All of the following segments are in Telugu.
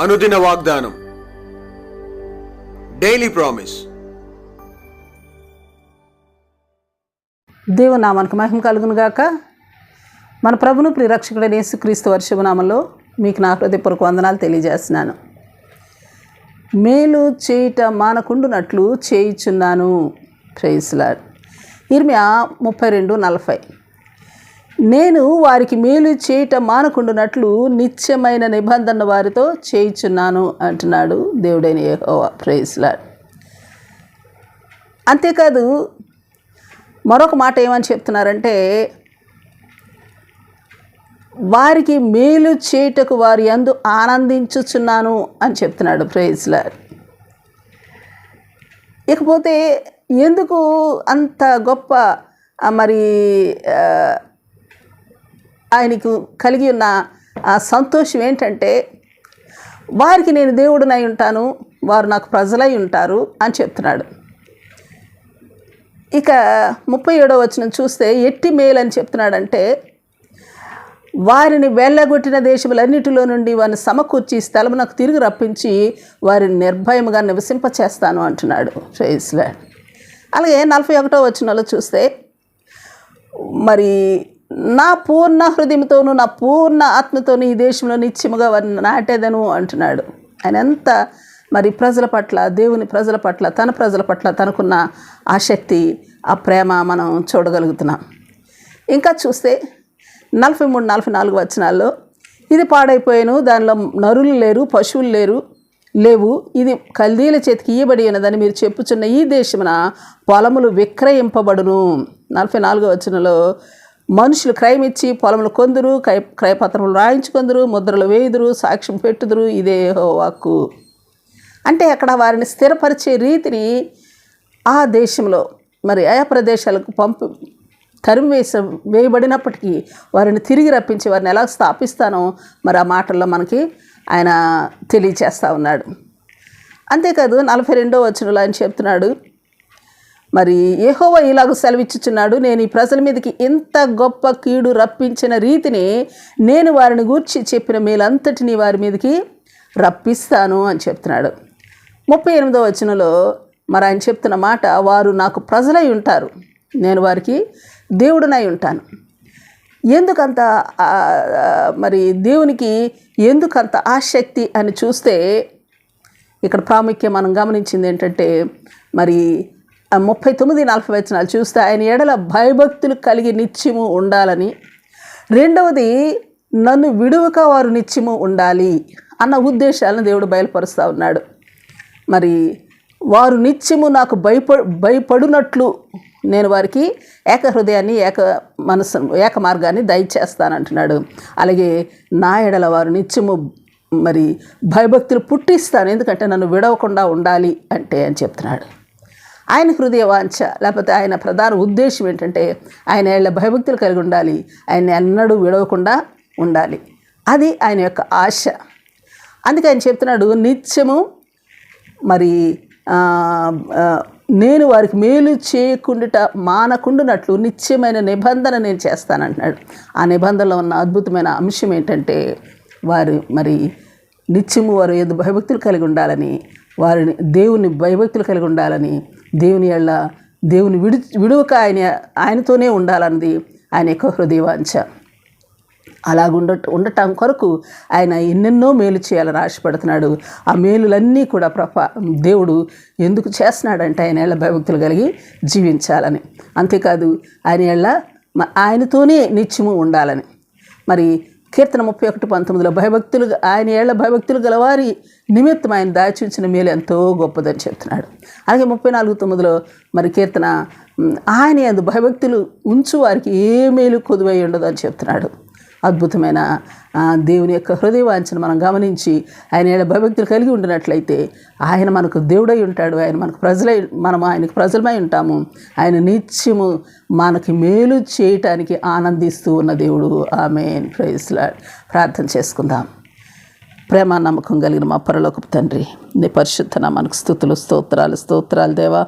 అనుదిన వాగ్దానం. డైలీ ప్రామిస్ దేవునామానికి మహిమ కలుగును గాక. మన ప్రభును ప్రిరక్షకుడైన యేసుక్రీస్తు వర్షభనామంలో మీకు నా హృదయపూర్వక వందనాలు తెలియజేస్తున్నాను. మేలు చేయుట మానకుండునట్లు చేయుచున్నాను. ప్రైస్లాడ్ ఇర్మియా ముప్పై రెండు నలభై. నేను వారికి మేలు చేయుట మానకుండునట్లు నిత్యమైన నిబంధన వారితో చేయుచున్నాను అంటున్నాడు దేవుడైన యహోవా. ప్రైస్లాడ్ అంతేకాదు మరొక మాట ఏమని చెప్తున్నారంటే వారికి మేలు చేయుటకు వారి అందు ఆనందించుచున్నాను అని చెప్తున్నాడు. ప్రేజ్లర్ ఇకపోతే ఎందుకు అంత గొప్ప మరి ఆయనకు కలిగి ఉన్న ఆ సంతోషం ఏంటంటే వారికి నేను దేవుడినై ఉంటాను వారు నాకు ప్రజలై ఉంటారు అని చెప్తున్నాడు. ఇక ముప్పై ఏడో వచనం చూస్తే ఎట్టి మేలు అని చెప్తున్నాడంటే వారిని వెళ్ళగొట్టిన దేశములన్నిటిలో నుండి వారిని సమకూర్చి స్థలము నాకు తిరిగి రప్పించి వారిని నిర్భయముగా నివసింపచేస్తాను అంటున్నాడు. ప్రైస్లాడ్ అలాగే నలభై ఒకటో వచనంలో చూస్తే మరి నా పూర్ణ హృదయంతోనూ నా పూర్ణ ఆత్మతోనూ ఈ దేశంలో నిత్యముగా వారిని నాటేదను అంటున్నాడు. ఆయన ఎంత మరి ప్రజల పట్ల దేవుని ప్రజల పట్ల తన ప్రజల పట్ల తనకున్న ఆసక్తి ఆ ప్రేమ మనం చూడగలుగుతున్నాం. ఇంకా చూస్తే నలభై మూడు నలభై నాలుగు వచనాల్లో ఇది పాడైపోయాను దానిలో నరులు లేరు పశువులు లేరు లేవు. ఇది కల్దీల చేతికి ఇయ్యబడి ఉన్నదని మీరు చెప్పుచున్న ఈ దేశమున పొలములు విక్రయింపబడును. నలభై నాలుగో వచనంలో మనుషులు క్రయమిచ్చి పొలములు కొందరు క్రయ క్రయపత్రములు రాయించుకొందురు ముద్రలు వేయుదురు సాక్ష్యం పెట్టుదురు ఇదే వాక్కు అంటే అక్కడ వారిని స్థిరపరిచే రీతిని ఆ దేశంలో మరి ఆయా ప్రదేశాలకు పంపు తరిమి వేస వేయబడినప్పటికీ వారిని తిరిగి రప్పించి వారిని ఎలా స్థాపిస్తానో మరి ఆ మాటల్లో మనకి ఆయన తెలియచేస్తూ ఉన్నాడు. అంతేకాదు నలభై రెండో వచనంలో ఆయన చెప్తున్నాడు మరి ఏహోవ ఇలాగ సెలవిచ్చుచున్నాడు నేను ఈ ప్రజల మీదకి ఇంత గొప్ప కీడు రప్పించిన రీతిని నేను వారిని గూర్చి చెప్పిన మేలంతటిని వారి మీదకి రప్పిస్తాను అని చెప్తున్నాడు. ముప్పై ఎనిమిదో వచనంలో మరి ఆయన చెప్తున్న మాట వారు నాకు ప్రజలై ఉంటారు నేను వారికి దేవుడినై ఉంటాను. ఎందుకంత మరి దేవునికి ఎందుకంత ఆసక్తి అని చూస్తే ఇక్కడ ప్రాముఖ్యం మనం గమనించింది ఏంటంటే మరి ముప్పై తొమ్మిది నలభై వచనాలు చూస్తే ఆయన ఎడల భయభక్తులు కలిగి నిత్యము ఉండాలని. రెండవది నన్ను విడువక వారు నిత్యము ఉండాలి అన్న ఉద్దేశాలను దేవుడు బయలుపరుస్తూ ఉన్నాడు. మరి వారు నిత్యము నాకు భయప భయపడునట్లు నేను వారికి ఏక హృదయాన్ని ఏక మనసు ఏక మార్గాన్ని దయచేస్తానంటున్నాడు. అలాగే నా ఎడల వారు నిత్యము మరి భయభక్తులు పుట్టిస్తాను ఎందుకంటే నన్ను విడవకుండా ఉండాలి అంటే అని చెప్తున్నాడు. ఆయన హృదయ వాంఛ లేకపోతే ఆయన ప్రధాన ఉద్దేశం ఏంటంటే ఆయన ఏళ్ళ భయభక్తులు కలిగి ఉండాలి ఆయన ఎన్నడూ విడవకుండా ఉండాలి. అది ఆయన యొక్క ఆశ. అందుకే ఆయన చెప్తున్నాడు నిత్యము మరి నేను వారికి మేలు చేయకుండుట మానకుండునట్లు నిత్యమైన నిబంధన నేను చేస్తానంటున్నాడు. ఆ నిబంధనలో ఉన్న అద్భుతమైన అంశం ఏంటంటే వారు మరి నిత్యము వారు ఏదో భయభక్తులు కలిగి ఉండాలని వారిని దేవుని భయభక్తులు కలిగి ఉండాలని దేవుని ఎళ్ళ దేవుని విడు విడువక ఆయన ఆయనతోనే ఉండాలన్నది ఆయన యొక్క హృదయవాంఛ. అలాగుండ ఉండటం కొరకు ఆయన ఎన్నెన్నో మేలు చేయాలని ఆశపడుతున్నాడు. ఆ మేలులన్నీ కూడా ప్రప దేవుడు ఎందుకు చేస్తున్నాడంటే ఆయన ఎలా భయభక్తులు కలిగి జీవించాలని. అంతేకాదు ఆయన ఎలా ఆయనతోనే నిత్యము ఉండాలని. మరి కీర్తన ముప్పై ఒకటి పంతొమ్మిదిలో భయభక్తులు ఆయన ఏళ్ళ భయభక్తులు గలవారి నిమిత్తం ఆయన దాచించిన మేలు ఎంతో గొప్పదని చెప్తున్నాడు. అలాగే ముప్పై నాలుగు తొమ్మిదిలో మరి కీర్తన ఆయన అందు భయభక్తులు ఉంచు వారికి ఏ మేలు కొదువై ఉండదు అని చెప్తున్నాడు. అద్భుతమైన దేవుని యొక్క హృదయవాంఛను మనం గమనించి ఆయన ఏళ్ళ భయభక్తులు కలిగి ఉండినట్లయితే ఆయన మనకు దేవుడై ఉంటాడు ఆయన మనకు ప్రజలై మనం ఆయనకు ప్రజలమై ఉంటాము. ఆయన నిత్యము మనకి మేలు చేయటానికి ఆనందిస్తూ ఉన్న దేవుడు. ఆమె ప్రైజ్లా ప్రార్థన చేసుకుందాం. ప్రేమ నమ్మకం కలిగిన మా పరలోకపు తండ్రి నీ పరిశుద్ధ మనకు స్థుతులు స్తోత్రాలు స్తోత్రాలు దేవా.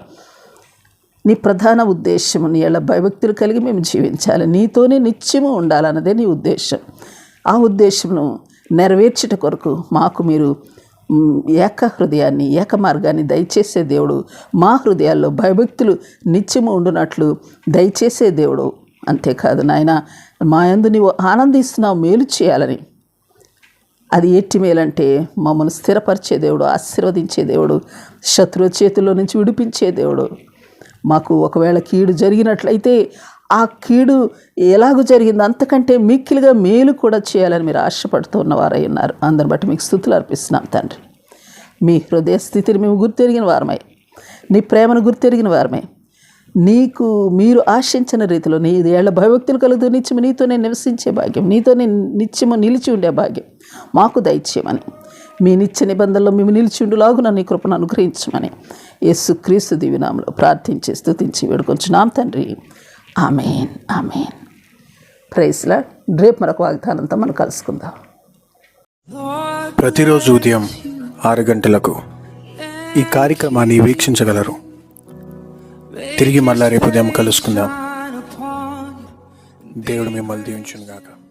నీ ప్రధాన ఉద్దేశము నీ ఎలా భయభక్తులు కలిగి మేము జీవించాలి. నీతోనే నిత్యము ఉండాలన్నదే నీ ఉద్దేశం. ఆ ఉద్దేశంను నెరవేర్చుట కొరకు మాకు మీరు ఏక హృదయాన్ని ఏక మార్గాన్ని దయచేసే దేవుడు. మా హృదయాల్లో భయభక్తులు నిత్యము ఉండునట్లు దయచేసే దేవుడు. అంతేకాదు నాయన మా యందు నీవు ఆనందిస్తున్నావు మేలు చేయాలని. అది ఎట్టి మేలంటే మమ్మల్ని స్థిరపరిచే దేవుడు ఆశీర్వదించే దేవుడు శత్రువు చేతుల్లో నుంచి విడిపించే దేవుడు. మాకు ఒకవేళ కీడు జరిగినట్లయితే ఆ కీడు ఎలాగూ జరిగింది? అంతకంటే మిక్కిలిగా మేలు కూడా చేయాలని మీరు ఆశపడుతూ ఉన్నవారై ఉన్నారు. అందరిని బట్టి మీకు స్థుతులు అర్పిస్తున్నాం తండ్రి. మీ హృదయ స్థితిని మేము గుర్తెరిగిన వారమై నీ ప్రేమను గుర్తెరిగిన వారమై నీకు మీరు ఆశించిన రీతిలో నీ ఏళ్ళ భయభక్తులు కలుగుతూ నిత్యము నీతోనే నివసించే భాగ్యం నీతోనే నిత్యము నిలిచి ఉండే భాగ్యం మాకు దయచేయమని మీ నిత్య నిబంధనలో మేము నిలిచిండులాగున నీ కృపను అనుగ్రహించమని యేసుక్రీస్తు దివినామలో ప్రార్థించి స్థుతించి వేడుకొంచున్నాం తండ్రి. ఆమెన్. ఆమెన్. ప్రైస్లా రేపు మరొక వాగ్దానంతో మనం కలుసుకుందాం. ప్రతిరోజు ఉదయం ఆరు గంటలకు ఈ కార్యక్రమాన్ని వీక్షించగలరు. తిరిగి మళ్ళా రేపు ఉదయం కలుసుకుందాం. దేవుడు మిమ్మల్ని దీవించును గాక